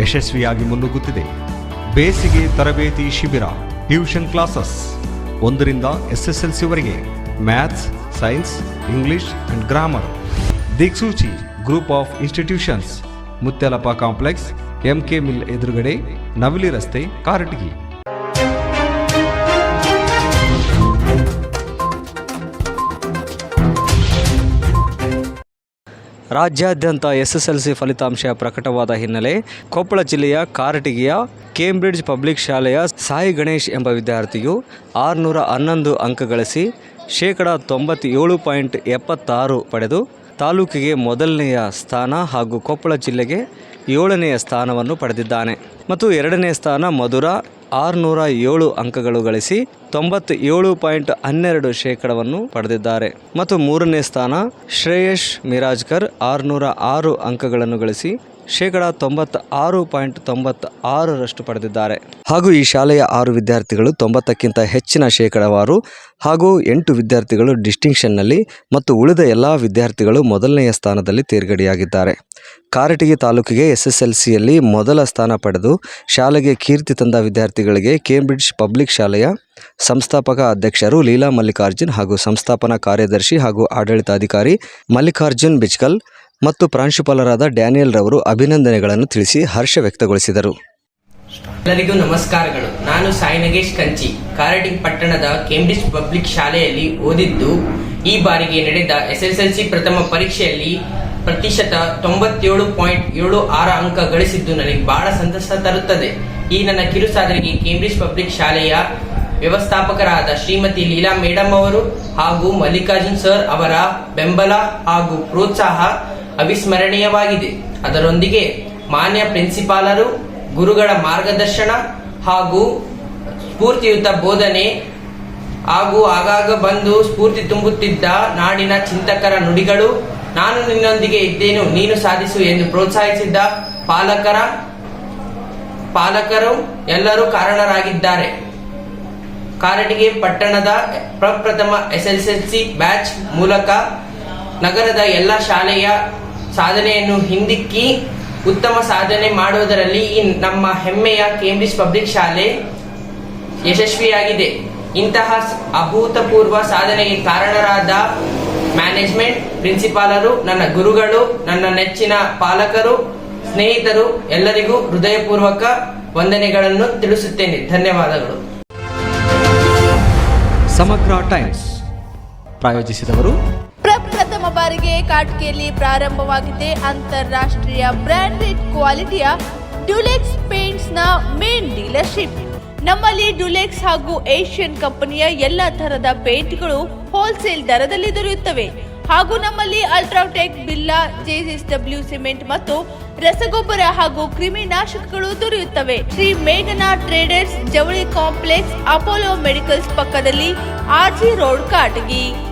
ಯಶಸ್ವಿಯಾಗಿ ಮುನ್ನುಗ್ಗುತ್ತಿದೆ. ಬೇಸಿಗೆ ತರಬೇತಿ ಶಿಬಿರ, ಟ್ಯೂಷನ್ ಕ್ಲಾಸಸ್. ಒಂದರಿಂದ ಎಸ್ಎಸ್ಎಲ್ಸಿವರೆಗೆ maths, science, English and grammar. Diksuchi, group of institutions. Mutyalappa complex, MK mill ಎದುರುಗಡೆ ನವಲಿ ರಸ್ತೆ, ಕಾರಟಗಿ. ರಾಜ್ಯಾದ್ಯಂತ ಎಸ್ಎಸ್ಎಲ್ಸಿ ಫಲಿತಾಂಶ ಪ್ರಕಟವಾದ ಹಿನ್ನೆಲೆ ಕೊಪ್ಪಳ ಜಿಲ್ಲೆಯ ಕಾರಟಗಿಯ ಕೇಂಬ್ರಿಡ್ಜ್ ಪಬ್ಲಿಕ್ ಶಾಲೆಯ ಸಾಯಿ ಗಣೇಶ್ ಎಂಬ ವಿದ್ಯಾರ್ಥಿಯು ಆರುನೂರ ಹನ್ನೊಂದು ಅಂಕ ಗಳಿಸಿ ಶೇಕಡ ತೊಂಬತ್ತೇಳು ಪಾಯಿಂಟ್ ಎಪ್ಪತ್ತಾರು ಪಡೆದು ತಾಲೂಕಿಗೆ ಮೊದಲನೆಯ ಸ್ಥಾನ ಹಾಗೂ ಕೊಪ್ಪಳ ಜಿಲ್ಲೆಗೆ ಏಳನೆಯ ಸ್ಥಾನವನ್ನು ಪಡೆದಿದ್ದಾನೆ. ಮತ್ತು ಎರಡನೇ ಸ್ಥಾನ ಮಧುರ ಆರುನೂರ ಏಳು ಅಂಕಗಳು ಗಳಿಸಿ ತೊಂಬತ್ತೇಳು ಪಾಯಿಂಟ್ ಹನ್ನೆರಡು ಶೇಕಡವನ್ನು ಪಡೆದಿದ್ದಾರೆ. ಮತ್ತು ಮೂರನೇ ಸ್ಥಾನ ಶ್ರೇಯಶ್ ಮಿರಾಜ್ಕರ್ ಆರುನೂರ ಆರು ಅಂಕಗಳನ್ನು ಗಳಿಸಿ ಶೇಕಡ ತೊಂಬತ್ತ ಆರು ಪಾಯಿಂಟ್ ತೊಂಬತ್ತ ಆರರಷ್ಟು ಪಡೆದಿದ್ದಾರೆ. ಹಾಗೂ ಈ ಶಾಲೆಯ ಆರು ವಿದ್ಯಾರ್ಥಿಗಳು ತೊಂಬತ್ತಕ್ಕಿಂತ ಹೆಚ್ಚಿನ ಶೇಕಡವಾರು ಹಾಗೂ ಎಂಟು ವಿದ್ಯಾರ್ಥಿಗಳು ಡಿಸ್ಟಿಂಕ್ಷನ್ನಲ್ಲಿ ಮತ್ತು ಉಳಿದ ಎಲ್ಲ ವಿದ್ಯಾರ್ಥಿಗಳು ಮೊದಲನೆಯ ಸ್ಥಾನದಲ್ಲಿ ತೇರ್ಗಡೆಯಾಗಿದ್ದಾರೆ. ಕಾರಟಗಿ ತಾಲೂಕಿಗೆ ಎಸ್ಎಸ್ಎಲ್ಸಿಯಲ್ಲಿ ಮೊದಲ ಸ್ಥಾನ ಪಡೆದು ಶಾಲೆಗೆ ಕೀರ್ತಿ ತಂದ ವಿದ್ಯಾರ್ಥಿಗಳಿಗೆ ಕೇಂಬ್ರಿಡ್ಜ್ ಪಬ್ಲಿಕ್ ಶಾಲೆಯ ಸಂಸ್ಥಾಪಕ ಅಧ್ಯಕ್ಷರು ಲೀಲಾ ಮಲ್ಲಿಕಾರ್ಜುನ್ ಹಾಗೂ ಸಂಸ್ಥಾಪನಾ ಕಾರ್ಯದರ್ಶಿ ಹಾಗೂ ಆಡಳಿತಾಧಿಕಾರಿ ಮಲ್ಲಿಕಾರ್ಜುನ್ ಬಿಚ್ಕಲ್ ಮತ್ತು ಪ್ರಾಂಶುಪಾಲರಾದ ಡ್ಯಾನಿಯಲ್ ರವರು ಅಭಿನಂದನೆಗಳನ್ನು ತಿಳಿಸಿ ಹರ್ಷ ವ್ಯಕ್ತಗೊಳಿಸಿದರು. ಎಲ್ಲರಿಗೂ ನಮಸ್ಕಾರಗಳು. ನಾನು ಸಾಯಿ ನಗೇಶ್ ಕಂಚಿ. ಕಾರಡಿ ಪಟ್ಟಣದ ಕೇಂಬ್ರಿಡ್ಜ್ ಪಬ್ಲಿಕ್ ಶಾಲೆಯಲ್ಲಿ ಓದಿದ್ದು, ಈ ಬಾರಿಗೆ ನಡೆದ ಎಸ್ಎಸ್ಎಲ್ಸಿ ಪ್ರಥಮ ಪರೀಕ್ಷೆಯಲ್ಲಿ ಪ್ರತಿಶತ ತೊಂಬತ್ತೇಳು ಪಾಯಿಂಟ್ ಏಳು ಆರು ಅಂಕ ಗಳಿಸಿದ್ದು ನನಗೆ ಬಹಳ ಸಂತಸ ತರುತ್ತದೆ. ಈ ನನ್ನ ಕಿರು ಸಾಧನೆಗೆ ಕೇಂಬ್ರಿಡ್ಜ್ ಪಬ್ಲಿಕ್ ಶಾಲೆಯ ವ್ಯವಸ್ಥಾಪಕರಾದ ಶ್ರೀಮತಿ ಲೀಲಾ ಮೇಡಮ್ ಅವರು ಹಾಗೂ ಮಲ್ಲಿಕಾರ್ಜುನ್ ಸರ್ ಅವರ ಬೆಂಬಲ ಹಾಗೂ ಪ್ರೋತ್ಸಾಹ ಅವಿಸ್ಮರಣೀಯವಾಗಿದೆ. ಅದರೊಂದಿಗೆ ಮಾನ್ಯ ಪ್ರಿನ್ಸಿಪಾಲರು, ಗುರುಗಳ ಮಾರ್ಗದರ್ಶನ ಹಾಗೂ ಸ್ಫೂರ್ತಿಯುತ ಬೋಧನೆ ಹಾಗೂ ಆಗಾಗ ಬಂದು ಸ್ಫೂರ್ತಿ ತುಂಬುತ್ತಿದ್ದ ನಾಡಿನ ಚಿಂತಕರ ನುಡಿಗಳು, ನಾನು ನಿನ್ನೊಂದಿಗೆ ಇದ್ದೇನು, ನೀನು ಸಾಧಿಸು ಎಂದು ಪ್ರೋತ್ಸಾಹಿಸಿದ್ದ ಪಾಲಕರ, ಪಾಲಕರು ಎಲ್ಲರೂ ಕಾರಣರಾಗಿದ್ದಾರೆ. ಕಾರಟಿಗೆ ಪಟ್ಟಣದ ಪ್ರಪ್ರಥಮ ಎಸ್ಎಸ್ಎಲ್ಸಿ ಬ್ಯಾಚ್ ಮೂಲಕ ನಗರದ ಎಲ್ಲ ಶಾಲೆಯ ಸಾಧನೆಯನ್ನು ಹಿಂದಿಕ್ಕಿ ಉತ್ತಮ ಸಾಧನೆ ಮಾಡುವುದರಲ್ಲಿ ಈ ನಮ್ಮ ಹೆಮ್ಮೆಯ ಕೇಂಬ್ರಿಜ್ ಪಬ್ಲಿಕ್ ಶಾಲೆ ಯಶಸ್ವಿಯಾಗಿದೆ. ಇಂತಹ ಅಭೂತಪೂರ್ವ ಸಾಧನೆಗೆ ಕಾರಣರಾದ ಮ್ಯಾನೇಜ್ಮೆಂಟ್ ಪ್ರಿನ್ಸಿಪಾಲರು, ನನ್ನ ಗುರುಗಳು, ನನ್ನ ನೆಚ್ಚಿನ ಪಾಲಕರು, ಸ್ನೇಹಿತರು, ಎಲ್ಲರಿಗೂ ಹೃದಯಪೂರ್ವಕ ವಂದನೆಗಳನ್ನು ತಿಳಿಸುತ್ತೇನೆ. ಧನ್ಯವಾದಗಳು. ಸಮಗ್ರ ಟೈಮ್ಸ್ ಪ್ರಾಯೋಜಿಸಿದವರು ಬಾರಿಗೆ ಕಾಟ್ಕೆಯಲ್ಲಿ ಪ್ರಾರಂಭವಾಗಿದೆ ಅಂತಾರಾಷ್ಟ್ರೀಯ ಬ್ರಾಂಡೆಡ್ ಕ್ವಾಲಿಟಿಯ ಡ್ಯುಲೆಕ್ಸ್ ಪೇಂಟ್ಸ್ನ ಮೇನ್ ಡೀಲರ್ಶಿಪ್. ನಮ್ಮಲ್ಲಿ ಡ್ಯುಲೆಕ್ಸ್ ಹಾಗೂ ಏಷ್ಯನ್ ಕಂಪನಿಯ ಎಲ್ಲ ತರದ ಪೇಂಟ್ಗಳು ಹೋಲ್ಸೇಲ್ ದರದಲ್ಲಿ ದೊರೆಯುತ್ತವೆ. ಹಾಗೂ ನಮ್ಮಲ್ಲಿ ಅಲ್ಟ್ರಾಟೆಕ್ ಬಿಲ್ಲಾ ಜೆಎಸ್ಡಬ್ಲ್ಯೂ ಸಿಮೆಂಟ್ ಮತ್ತು ರಸಗೊಬ್ಬರ ಹಾಗೂ ಕ್ರಿಮಿನಾಶಕಗಳು ದೊರೆಯುತ್ತವೆ. ಶ್ರೀ ಮೇಘನಾ ಟ್ರೇಡರ್ಸ್ ಜವಳಿ ಕಾಂಪ್ಲೆಕ್ಸ್ ಅಪೋಲೋ ಮೆಡಿಕಲ್ಸ್ ಪಕ್ಕದಲ್ಲಿ ಆರ್ಜಿ ರೋಡ್, ಕಾಟಗಿ.